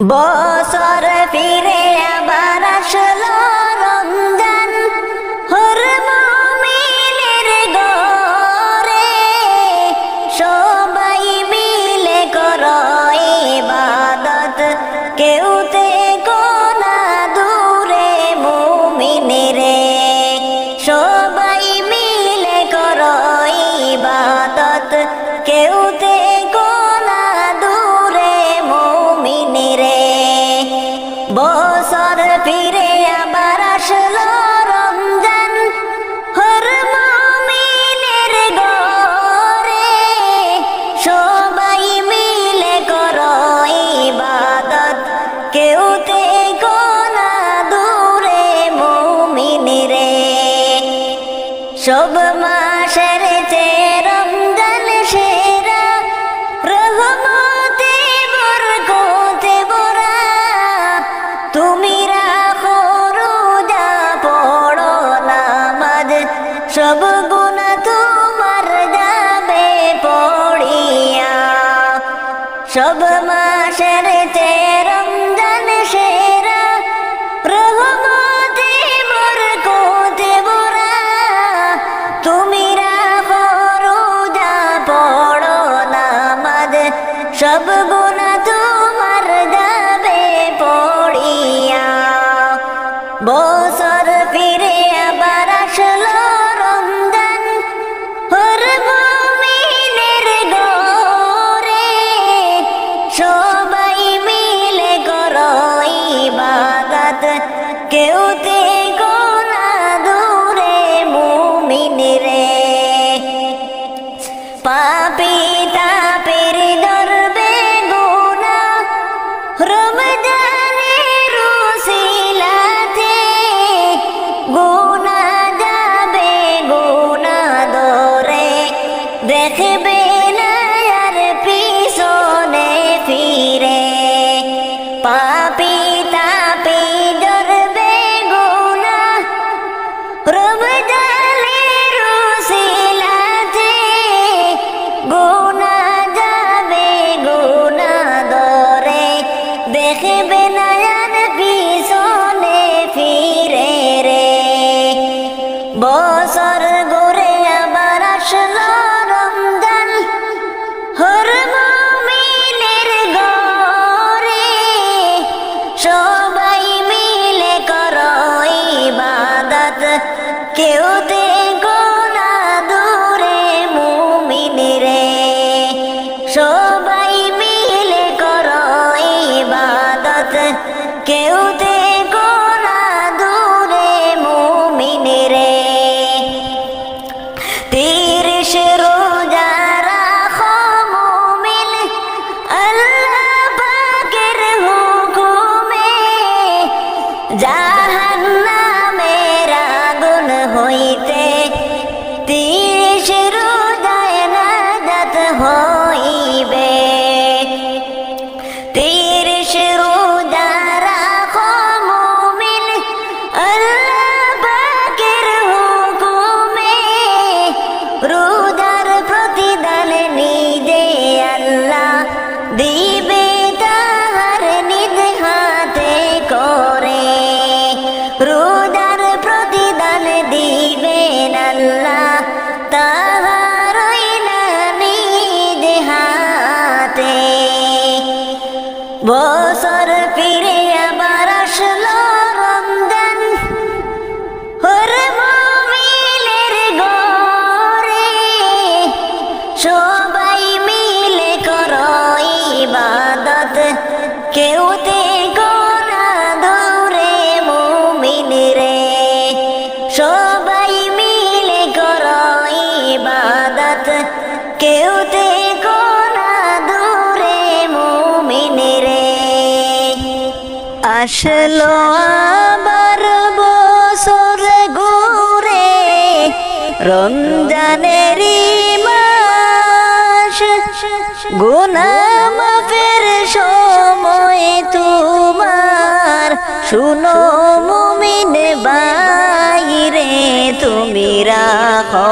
বছর ফিরে সব মাসের চেয়ে রমজান সেরা, রহমতে বরকতে বরা তুমি রাখো রোজা, পড়ো নামাজ, সব গুণা তোমার যাবে পড়িয়া। সব মাসের চেয়ে রমজান সেরা, রহমত কেউ আসলো আবার বছর ঘুরে। রমজানের মাস, গুনামাফের সময় তোমার। শুনো মুমিন বাইরে তুমি রাখো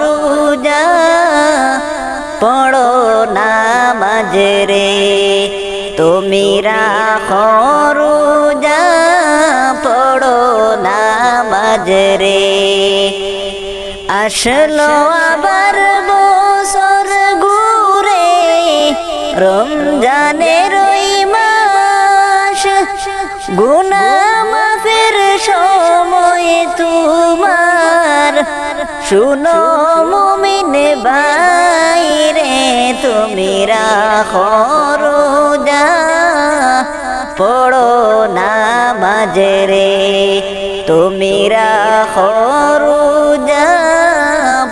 রুজা। পড়ো না রে তুমি রাখো নামাজ রে। আসলো আবার বছর ঘুরে, রমজানের ওই মাস। গুনা সময় তোমার। শুনো মুমিন বাইরে তুমি রাখো রোজা। পড়ো নামাজ রে। তুমি রাখো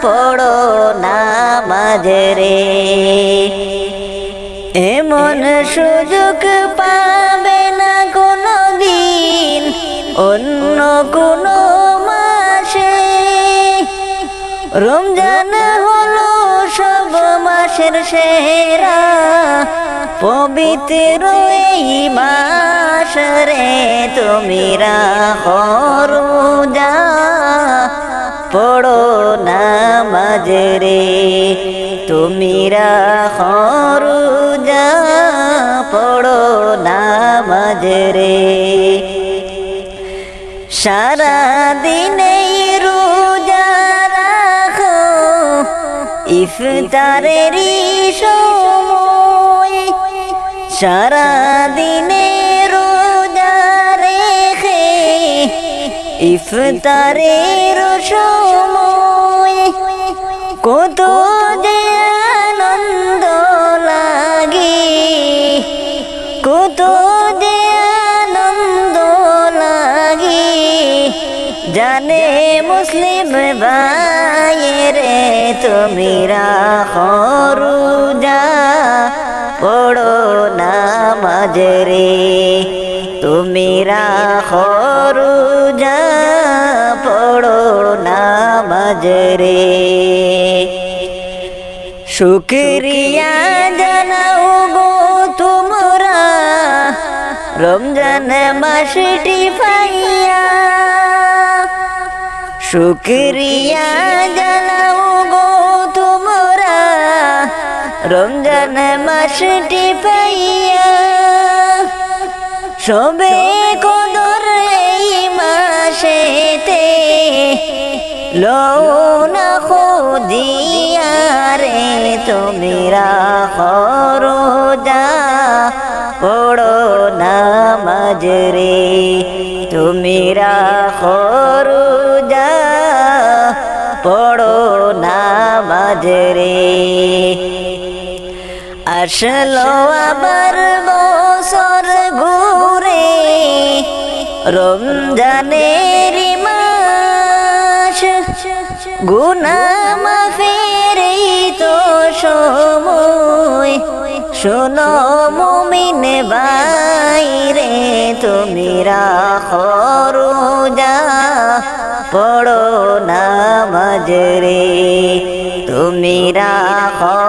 পড়ো না রে এমন সুযোগ পাবে না কোনো দিন অন্য কোনো মাসে। রমজান হলো সব মাসের সেরা পবিত্র এই মাস রে তুমি রাখো রোজা। পড়ো নামাজ রে, তুমি রাখো রোজা। পড়ো নামাজ রে। সারা দিনে রোজা রাখো, ইফতারেরই সময় সারা দিনে রোজা রেখে ইফতারের সময় কত যে আনন্দ লাগে, কত যে আনন্দ লাগে। জানে মুসলিম ভাইরে তুমি রাখো রোজা। পড়ো নামাজ রে। তুমি রাখো রোজা, পড়ো নামাজ রে। শুক্রিয়া গো তোমরা, রমজান মাসটি পাইয়া। শুক্রিয়া জানাও রমজান মাসটি পাইয়া সবে কদর এই মাসেতে লৌনা খুদিয়া রে তুমি রাখো রোজা, পড়ো নামাজ রে। আসলো আবার বছর ঘুরে। রমজানের মাস, গুনা মাফের তো সময়। শোনো মুমিন বাইরে তুমি রাখো পড়ো নামাজ রে। তুমি রাখো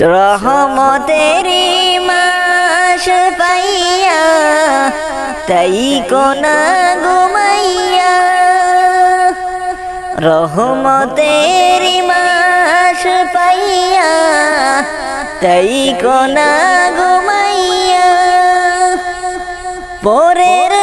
রহমতেরি মাস পাইয়া তাই কোনা ঘুমাইয়া। রহমতেরি মাস পাইয়া তাই কোনা ঘুমাইয়া। পরের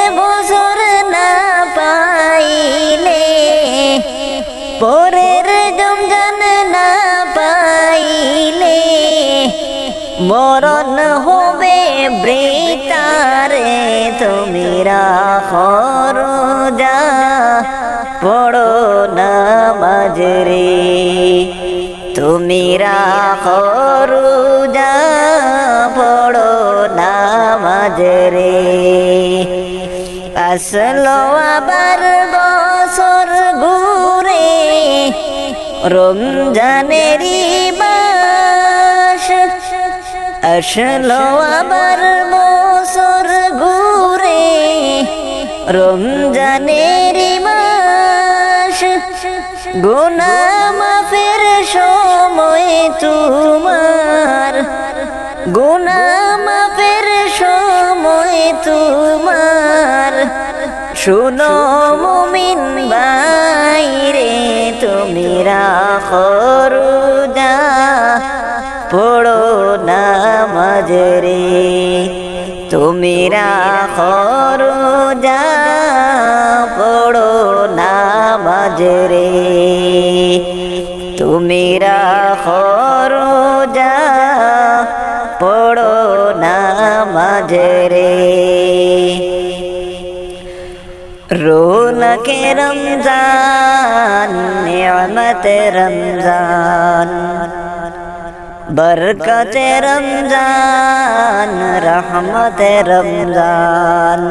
রে তুমি রাখো রোজা, পড়ো নামাজ রে। আসলো আবার বছর ঘুরে, রমজানেরই মাস। আসলো আবার বছর ঘুরে, রমজানেরই মাস। গুনা মাফের সময় তোমার। গুনা মাফের সময় তোমার। শুনো মুমিন বাইরে তুমি রাখো রোজা, পড়ো নামাজ রে। তুমি রাখো রোজা রে তুমি রাখো রোজা পড়ো নামাজ রে রৌনক রমজান, নিয়মত রমজান। বরকত রমজান, রহমত রমজান।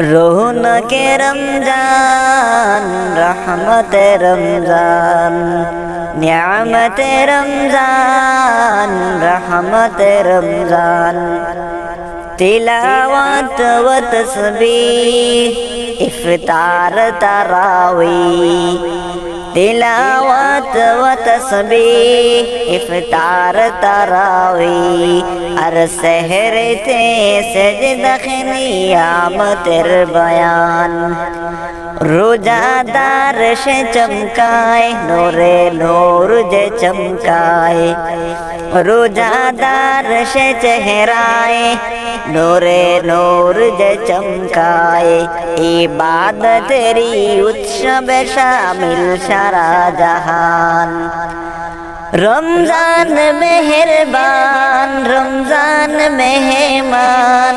রোহনকে রমজান রহমত রমজান নিয়ামত রমজান রহমত রমজান। তিলাওয়াত ও তসবিহ ইফতার তারাওয়ি तिलावत व तस्बीह इफ्तार तरावी। हर सहर ते सजद नियामतेर बयान। रोजादार से चमकाए, नूरे नूर जे चमकाए। रोजादार से चेहराए, नूरे नूर जे चमकाए। इबाद तेरी বিশ্ববে শামিল সারা জাহান রমজান মেহেরবান, রমজান মেহমান।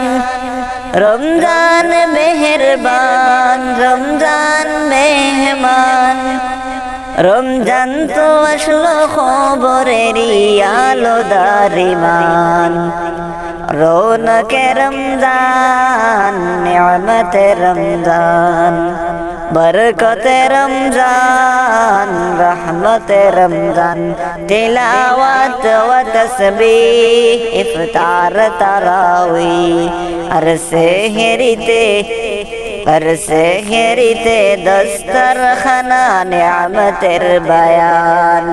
রমজান মেহেরবান, রমজান মেহমান। রমজান তো আসলো খবরেরই আলো দারিমান। রৌনকে রমজান, নিয়মতে রমজান। বরকতে রমজান রহমতে রমজান তিলাওয়াত ও তসবিহ ইফতার তারাওই আর সেহরিতে আর সেহরিতে দস্তর খানা নিয়ামতের বয়ান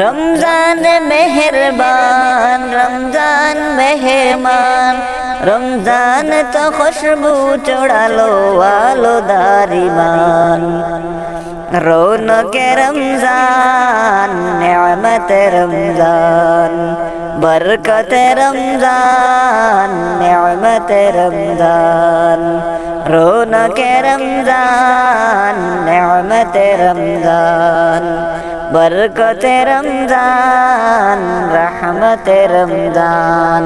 রমজান মেহরবান রমজান মেহমান রমজান তো খুশবু চড়ালো আলো দারিমান। রৌনকে রমজান, নিয়ামত রমজান, বরকত রমজান, নিয়ামত রমজান। রৌনকে রমজান, নিয়ামত রমজান, বরকত রমজান, রহমত রমজান।